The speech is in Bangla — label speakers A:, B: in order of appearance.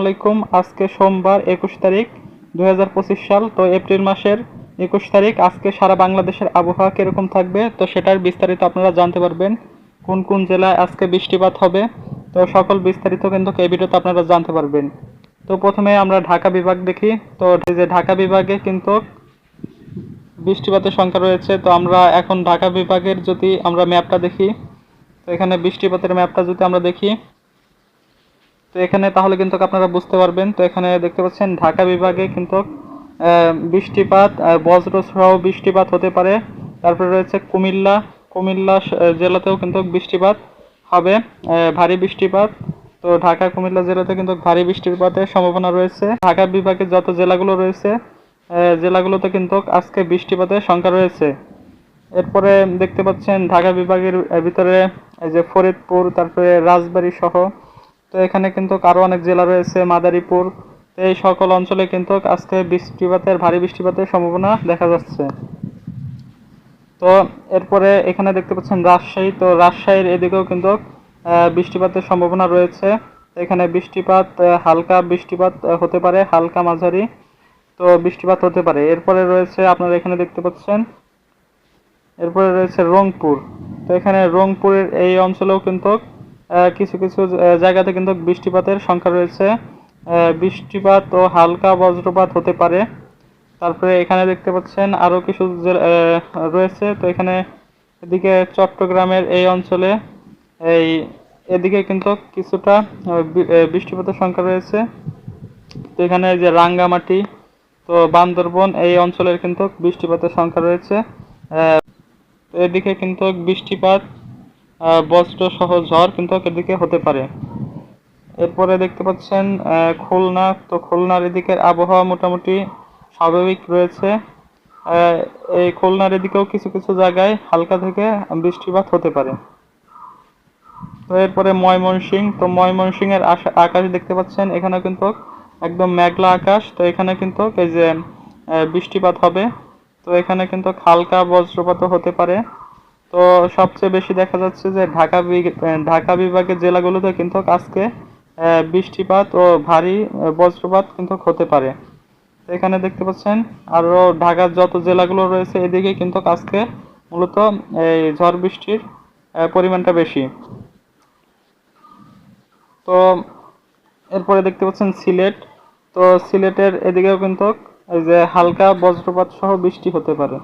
A: আলাইকুম, আজকে সোমবার একুশ তারিখ দুই হাজার পঁচিশ সাল, তো এপ্রিল মাসের একুশ তারিখ, আজকে সারা বাংলাদেশের আবহাওয়া কীরকম থাকবে? তো সেটার বিস্তারিত আপনারা জানতে পারবেন, কোন কোন জেলায় আজকে বৃষ্টিপাত হবে, তো সকল বিস্তারিত কিন্তু এই ভিডিওতে আপনারা জানতে পারবেন। তো প্রথমে আমরা ঢাকা বিভাগ দেখি, তো যে ঢাকা বিভাগে কিন্তু বৃষ্টিপাতের সংখ্যা রয়েছে, তো আমরা এখন ঢাকা বিভাগের যদি আমরা ম্যাপটা দেখি, তো এখানে বৃষ্টিপাতের ম্যাপটা যদি আমরা দেখি তো এখানে তাহলে কিন্তু আপনারা বুঝতে পারবেন, তো এখানে দেখতে পাচ্ছেন ঢাকা বিভাগে কিন্তু বৃষ্টিপাত বজ্রসহ বৃষ্টিপাত হতে পারে। তারপরে রয়েছে কুমিল্লা কুমিল্লা জেলাতেও কিন্তু বৃষ্টিপাত হবে ভারী বৃষ্টিপাত। তো ঢাকা, কুমিল্লা জেলাতে কিন্তু ভারী বৃষ্টিপাতের সম্ভাবনা রয়েছে। ঢাকা বিভাগের যত জেলাগুলো রয়েছে জেলাগুলোতে কিন্তু আজকে বৃষ্টিপাতের সংখ্যা রয়েছে। এরপরে দেখতে পাচ্ছেন ঢাকা বিভাগের ভিতরে, এই যে ফরিদপুর, তারপরে রাজবাড়ী সহ তো এখানে কিন্তু আরও অনেক জেলা রয়েছে, মাদারীপুর। তো এই সকল অঞ্চলে কিন্তু আজকে বৃষ্টিপাতের, ভারী বৃষ্টিপাতের সম্ভাবনা দেখা যাচ্ছে। তো এরপরে এখানে দেখতে পাচ্ছেন রাজশাহী। তো রাজশাহীর এদিকেও কিন্তু বৃষ্টিপাতের সম্ভাবনা রয়েছে। এখানে বৃষ্টিপাত হালকা বৃষ্টিপাত হতে পারে, হালকা মাঝারি। তো বৃষ্টিপাত হতে পারে। এরপরে রয়েছে, আপনারা এখানে দেখতে পাচ্ছেন, এরপরে রয়েছে রংপুর। তো এখানে রংপুরের এই অঞ্চলেও কিন্তু কিছু কিছু জায়গাতে কিন্তু বৃষ্টিপাতের সংখ্যা রয়েছে। বৃষ্টিপাত ও হালকা বজ্রপাত হতে পারে। তারপরে এখানে দেখতে পাচ্ছেন আরও কিছু রয়েছে। তো এখানে এদিকে চট্টগ্রামের এই অঞ্চলে এই, এদিকে কিন্তু কিছুটা বৃষ্টিপাতের সংখ্যা রয়েছে। তো এখানে যে রাঙ্গামাটি, তো বান্দরবন, এই অঞ্চলের কিন্তু বৃষ্টিপাতের সংখ্যা রয়েছে। এদিকে কিন্তু বৃষ্টিপাত আহ, বজ্র সহ ঝড় কিন্তু এদিকে হতে পারে। এরপরে দেখতে পাচ্ছেন খুলনা তো খুলনার এদিকে আবহাওয়া মোটামুটি স্বাভাবিক রয়েছে। এই খুলনার এদিকেও কিছু কিছু জায়গায় হালকা থেকে বৃষ্টিপাত হতে পারে। তো এরপরে ময়মনসিং তো ময়মনসিং এর আশা- আকাশ দেখতে পাচ্ছেন এখানে কিন্তু একদম মেঘলা আকাশ তো এখানে কিন্তু এই যে বৃষ্টিপাত হবে। তো এখানে কিন্তু হালকা বজ্রপাতও হতে পারে। তো সবচেয়ে বেশি দেখা যাচ্ছে যে ঢাকা ঢাকা বিভাগের জেলাগুলোতে কিন্তু আজকে বৃষ্টিপাত ও ভারী বজ্রপাত কিন্তু হতে পারে। এখানে দেখতে পাচ্ছেন আরও ঢাকার যত জেলাগুলো রয়েছে এদিকে কিন্তু আজকে মূলত, এই ঝড় বৃষ্টির পরিমাণটা বেশি। তো এরপরে দেখতে পাচ্ছেন সিলেট। তো সিলেটের এদিকেও কিন্তু এই যে হালকা বজ্রপাত সহ বৃষ্টি হতে পারে।